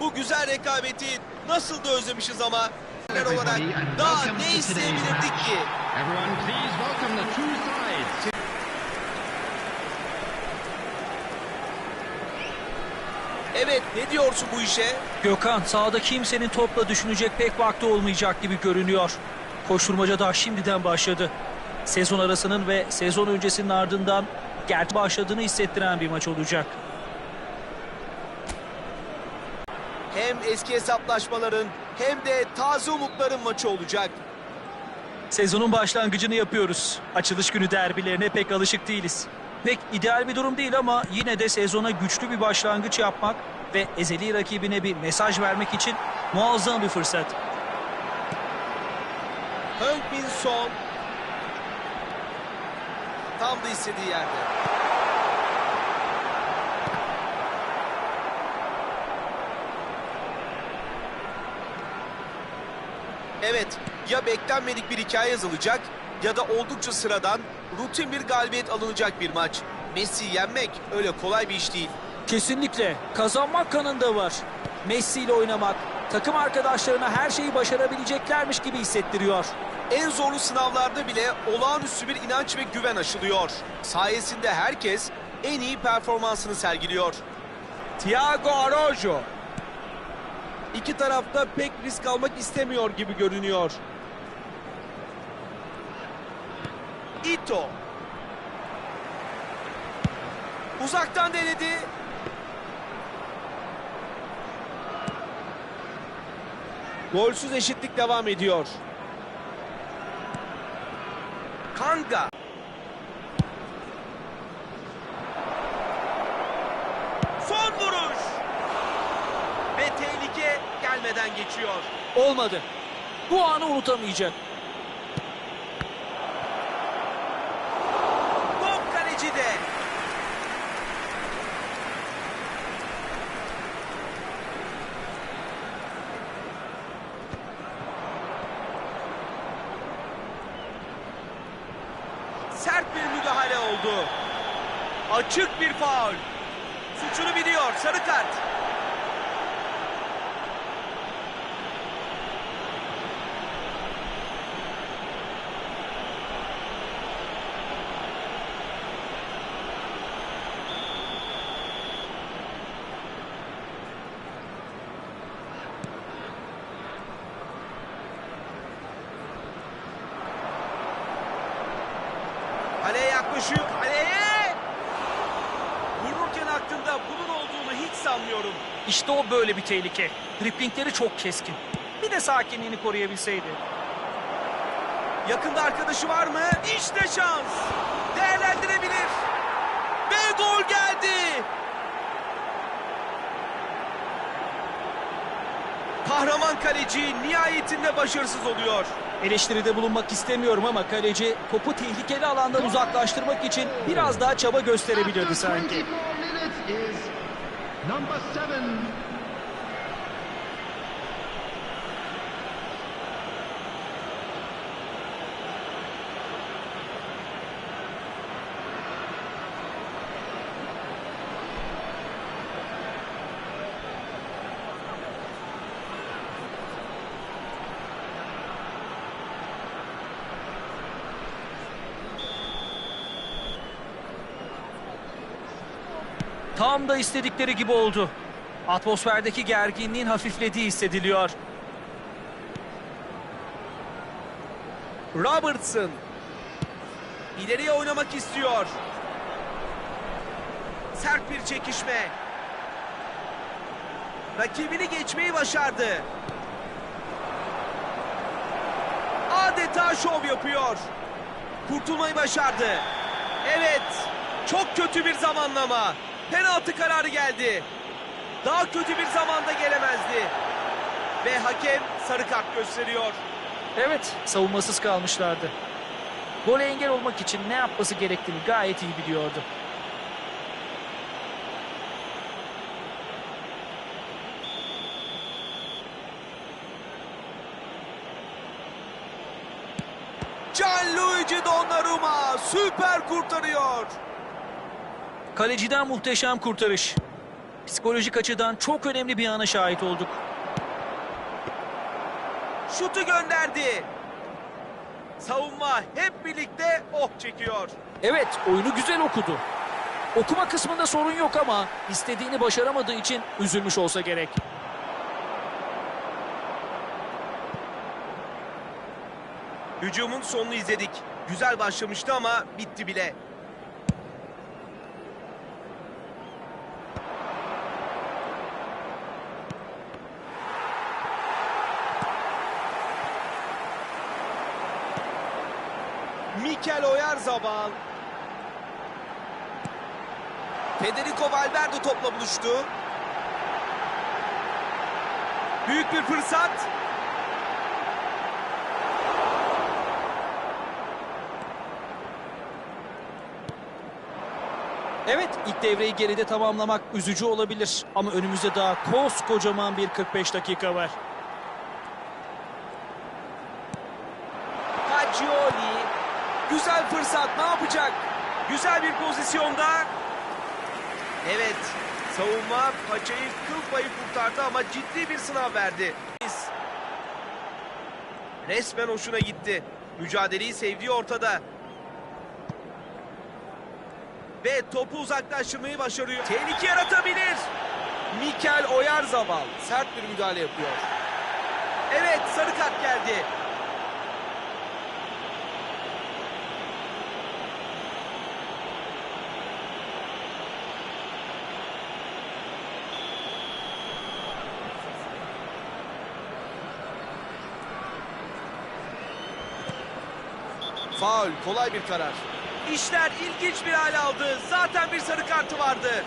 Bu güzel rekabeti nasıl da özlemişiz ama. olarak daha ne isteyebilirdik ki? Evet ne diyorsun bu işe? Gökhan sahada kimsenin topla düşünecek pek vakti olmayacak gibi görünüyor. Koşturmaca daha şimdiden başladı. Sezon arasının ve sezon öncesinin ardından gerçi başladığını hissettiren bir maç olacak. Hem eski hesaplaşmaların hem de taze umutların maçı olacak. Sezonun başlangıcını yapıyoruz. Açılış günü derbilerine pek alışık değiliz. Pek ideal bir durum değil ama yine de sezona güçlü bir başlangıç yapmak ve ezeli rakibine bir mesaj vermek için muazzam bir fırsat. Min Son tam da istediği yerde. Evet, ya beklenmedik bir hikaye yazılacak ya da oldukça sıradan, rutin bir galibiyet alınacak bir maç. Messi'yi yenmek öyle kolay bir iş değil. Kesinlikle kazanmak kanında var. Messi ile oynamak takım arkadaşlarına her şeyi başarabileceklermiş gibi hissettiriyor. En zorlu sınavlarda bile olağanüstü bir inanç ve güven aşılıyor. Sayesinde herkes en iyi performansını sergiliyor. Thiago Araújo. İki tarafta pek risk almak istemiyor gibi görünüyor. Ito. Uzaktan denedi. Golsüz eşitlik devam ediyor. Kanga. Son vuruş. Ve gelmeden geçiyor. Olmadı. Bu anı unutamayacak. Top kalecide. Sert bir müdahale oldu. Açık bir faul. Suçunu biliyor. Sarı kart. Kaleye yaklaşıyor. Kaleye! Vururken aklında bunun olduğunu hiç sanmıyorum. İşte o böyle bir tehlike. Driplingleri çok keskin. Bir de sakinliğini koruyabilseydi. Yakında arkadaşı var mı? İşte şans. Değerlendirebilir. Ve gol geldi. Kahraman kaleci nihayetinde başarısız oluyor. Eleştiride bulunmak istemiyorum ama kaleci topu tehlikeli alandan uzaklaştırmak için biraz daha çaba gösterebilirdi sanki. Tam da istedikleri gibi oldu. Atmosferdeki gerginliğin hafiflediği hissediliyor. Robertson. İleriye oynamak istiyor. Sert bir çekişme. Rakibini geçmeyi başardı. Adeta şov yapıyor. Kurtulmayı başardı. Evet. Çok kötü bir zamanlama. Penaltı kararı geldi. Daha kötü bir zamanda gelemezdi. Ve hakem sarı kart gösteriyor. Evet, savunmasız kalmışlardı. Gole engel olmak için ne yapması gerektiğini gayet iyi biliyordu. Gianluigi Donnarumma süper kurtarıyor. Kaleciden muhteşem kurtarış. Psikolojik açıdan çok önemli bir ana şahit olduk. Şutu gönderdi. Savunma hep birlikte oh çekiyor. Evet, oyunu güzel okudu. Okuma kısmında sorun yok ama istediğini başaramadığı için üzülmüş olsa gerek. Hücumun sonunu izledik. Güzel başlamıştı ama bitti bile. Mikel Oyarzabal. Federico Valverde topla buluştu. Büyük bir fırsat. Evet, ilk devreyi geride tamamlamak üzücü olabilir. Ama önümüzde daha koskocaman bir 45 dakika var. Fagioli. Güzel fırsat ne yapacak? Güzel bir pozisyonda. Evet. Savunma paçayı kıl payı kurtardı ama ciddi bir sınav verdi. Resmen hoşuna gitti. Mücadeleyi sevdiği ortada. Ve topu uzaklaştırmayı başarıyor. Tehlike yaratabilir. Mikel Oyarzabal sert bir müdahale yapıyor. Evet sarı kart geldi. Faul, kolay bir karar. İşler ilginç bir hal aldı. Zaten bir sarı kartı vardı.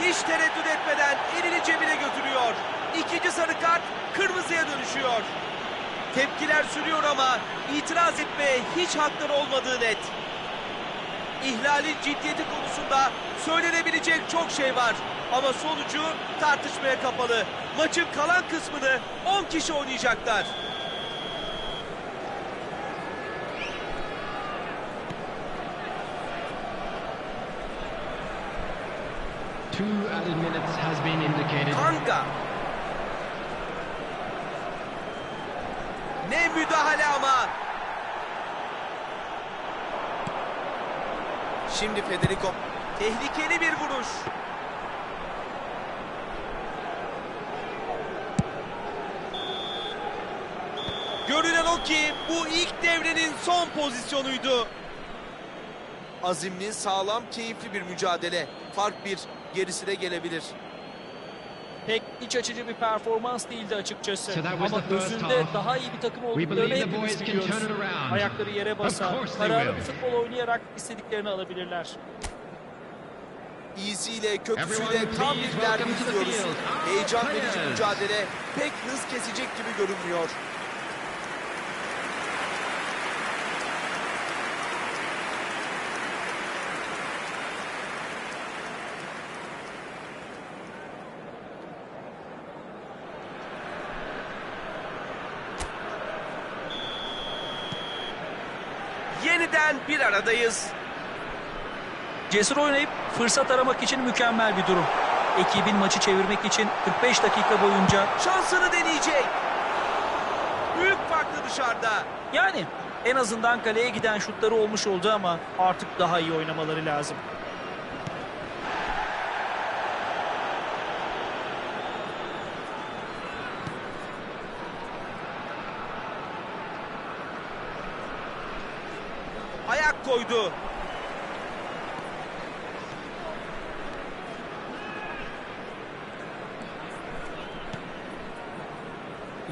Hiç tereddüt etmeden elini cebine götürüyor. İkinci sarı kart kırmızıya dönüşüyor. Tepkiler sürüyor ama itiraz etmeye hiç hakları olmadığı net. İhlalin ciddiyeti konusunda söylenebilecek çok şey var. Ama sonucu tartışmaya kapalı. Maçın kalan kısmını 10 kişi oynayacaklar. Two added minutes has been indicated. Kanga. Ne müdahale ama. Şimdi Federico. Tehlikeli bir vuruş. Görünen o ki bu ilk devrenin son pozisyonuydu. Azimli, sağlam, keyifli bir mücadele. Fark bir, gerisi de gelebilir. Pek iç açıcı bir performans değildi açıkçası. So Ama özünde daha iyi bir takım olduklarını hepimiz biliyoruz. Ayakları yere basar, kararlı bir futbol oynayarak istediklerini alabilirler. İyisiyle kötüsüyle tam bir derbi izliyoruz. Heyecan verici players. mücadele pek hız kesecek gibi görünmüyor. Yeniden bir aradayız. Cesur oynayıp fırsat aramak için mükemmel bir durum. Ekibin maçı çevirmek için 45 dakika boyunca Şansını deneyecek. Büyük farklı dışarıda. yani en azından kaleye giden şutları olmuş oldu ama artık daha iyi oynamaları lazım. Koydu.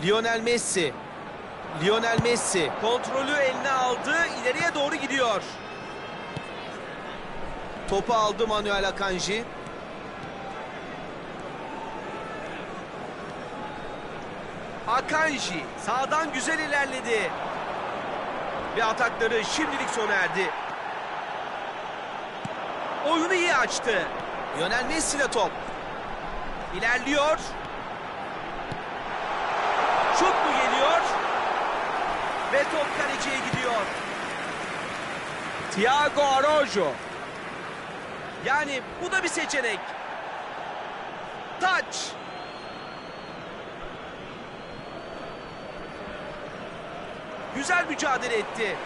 Lionel Messi. Lionel Messi kontrolü eline aldı, ileriye doğru gidiyor. Topu aldı Manuel Akanji. Akanji sağdan güzel ilerledi. Ve atakları şimdilik sona erdi. Oyunu iyi açtı. Lionel Messi ile top. İlerliyor. Şut mu geliyor? Ve top kaleciye gidiyor. Thiago Araújo. Yani bu da bir seçenek. taç. Güzel mücadele etti.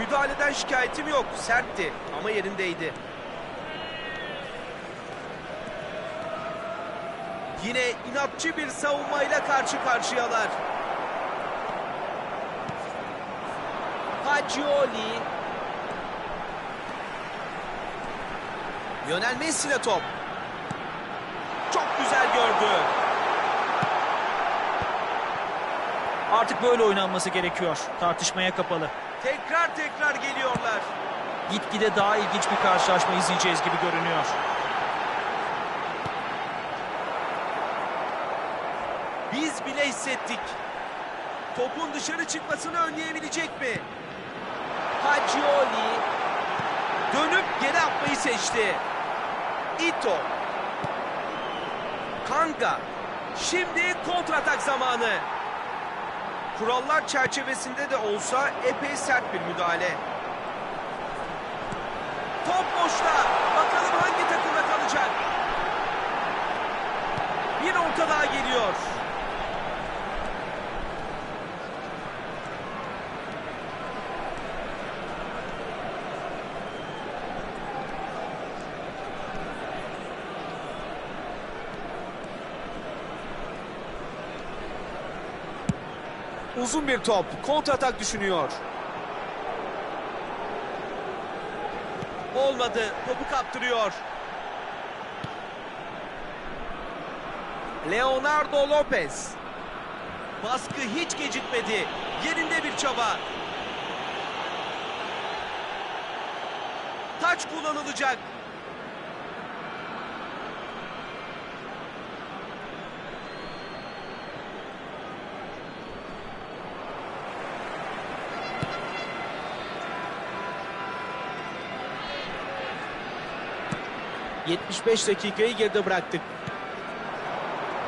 Müdahaleden şikayetim yok. Sertti ama yerindeydi. Yine inatçı bir savunmayla karşı karşıyalar. Fagioli. Lionel Messi ile top. Çok güzel gördü. Artık böyle oynanması gerekiyor. Tartışmaya kapalı. Tekrar tekrar geliyorlar. Gitgide daha ilginç bir karşılaşma izleyeceğiz gibi görünüyor. Biz bile hissettik. Topun dışarı çıkmasını önleyebilecek mi? Fagioli dönüp geri atmayı seçti. Ito. Kanga. Şimdi kontratak zamanı. Kurallar çerçevesinde de olsa epey sert bir müdahale. Top boşta. Bakalım hangi takımda kalacak. Bir orta daha geliyor. Uzun bir top. Kontratak düşünüyor. Olmadı. Topu kaptırıyor. Leonardo Lopez. Baskı hiç gecikmedi. Yerinde bir çaba. Taç kullanılacak. ...75 dakikayı geride bıraktık.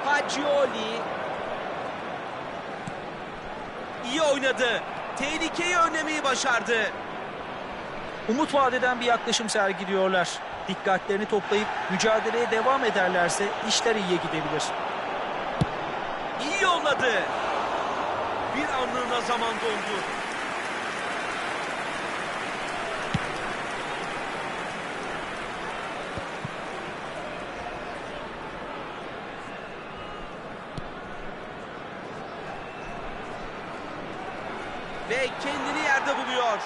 Fagioli. İyi oynadı. Tehlikeyi önlemeyi başardı. Umut vadeden bir yaklaşım sergiliyorlar. Dikkatlerini toplayıp mücadeleye devam ederlerse işler iyiye gidebilir. İyi yolladı. Bir anlığına zaman dondu. Ve kendini yerde buluyor.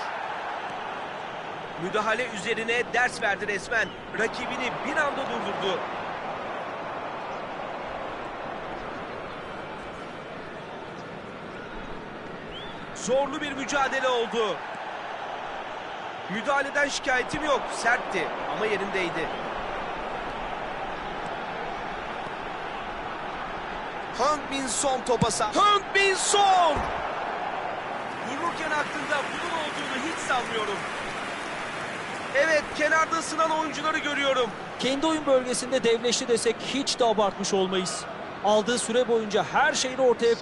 Müdahale üzerine ders verdi resmen. Rakibini bir anda durdurdu. Zorlu bir mücadele oldu. Müdahaleden şikayetim yok. Sertti ama yerindeydi. Hung Bin Son topa sah. Hung Bin Son! Vururken aklında bunun olduğunu hiç sanmıyorum. Evet kenarda ısınan oyuncuları görüyorum. Kendi oyun bölgesinde devleşti desek hiç de abartmış olmayız. Aldığı süre boyunca her şeyini ortaya